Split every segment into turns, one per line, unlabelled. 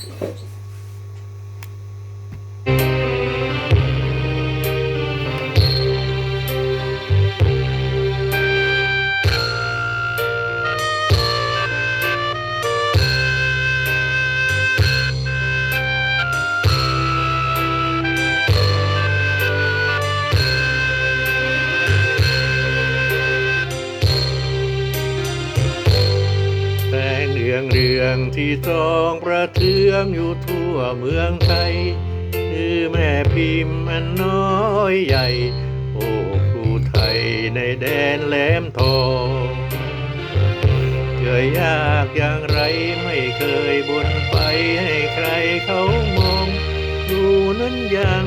Thank you. แสงเรืองเรืองที่ทองประเทืองอยู่ทั่วเมืองไทย คือแม่พิมพ์อันน้อยใหญ่ โอ้ครูไทยในแดนแหลมทองเคยยากอย่างไรไม่เคยบนไปให้ใครเขามองดูนั้นยัง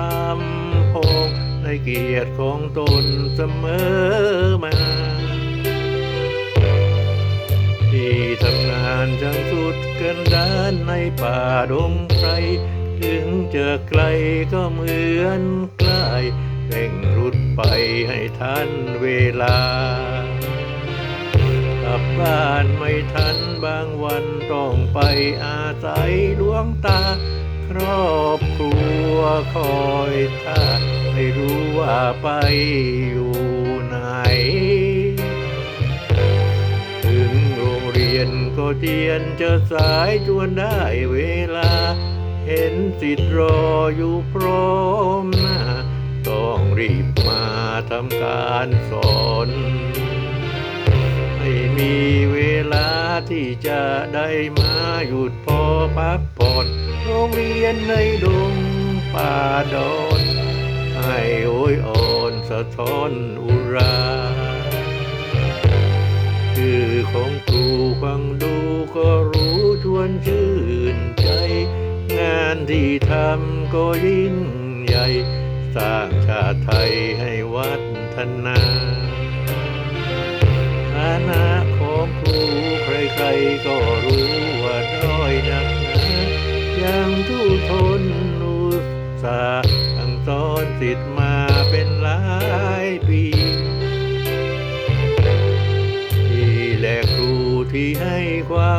ลำพงในเกียรติของตนเสมอมาานจังสุดกันดานในป่าดงไพรถึงเจอไกลก็เหมือนใกล้เร่งรุดไปให้ทันเวลากลับบ้านไม่ทันบางวันต้องไปอาศัยหลวงตา ครอบครัวคอยท่าไม่รู้ว่าไปอยู่ ก็เจียนจะสายจวนได้เวลา เห็นสิทธิ์รออยู่พร้อมหน้าต้องรีบมาทำการสอนไม่มีเวลาที่จะได้มาหยุดพอพักผ่อนโรงเรียนในดงป่าดอนให้โอยอ่อนสะท้อนอุรา ชื่อของครูฟังดูก็รู้ชวนชื่นใจ งานที่ทำก็ยิ่งใหญ่ สร้างชาติไทยให้วัฒนาฐานะของครูใครๆก็รู้ว่าด้อยนักหนายังทุทนอุตสาห์สั่งสอนสิทธิ์มาเป็นหลาย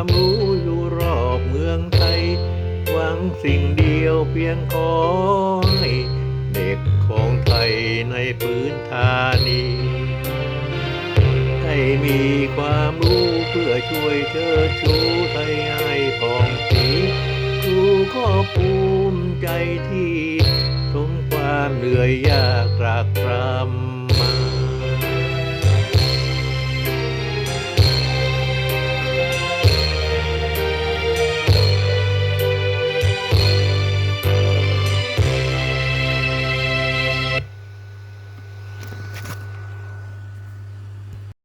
ความรู้อยู่รอบเมืองไทย หวังสิ่งเดียวเพียงขอให้เด็กของไทยในพื้นฐานีให้มีความรู้เพื่อช่วยเชิดชูไทยให้ผ่องสีครูก็ภูมิใจที่ทนความเหนื่อยยากตรากตรำ